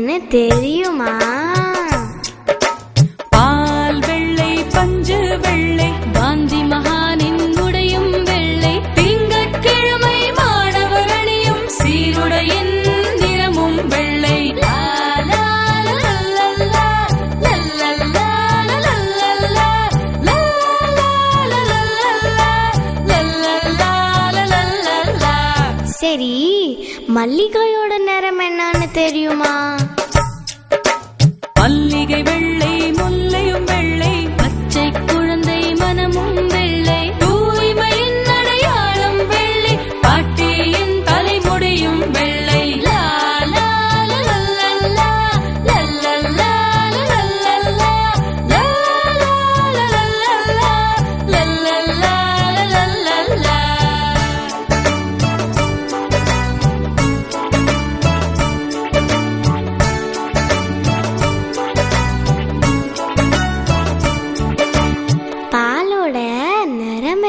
என்னன்னு தெரியுமா? சரி மல்லிகையோட நேரம் என்னன்னு தெரியுமா?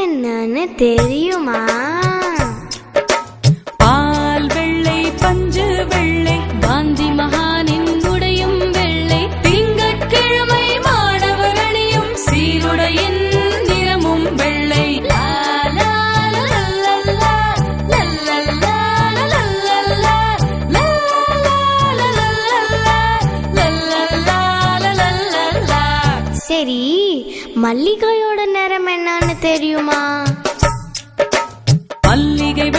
என்னன்னு தெரியுமா பால் வெள்ளை பஞ்சு வெள்ளை காந்தி மகானின் உடையும் வெள்ளை திங்கட்கிழமை மாணவர் அணியும் சீருடையின் சரி மல்லிகையோட நேரம் என்னன்னு தெரியுமா? மல்லிகை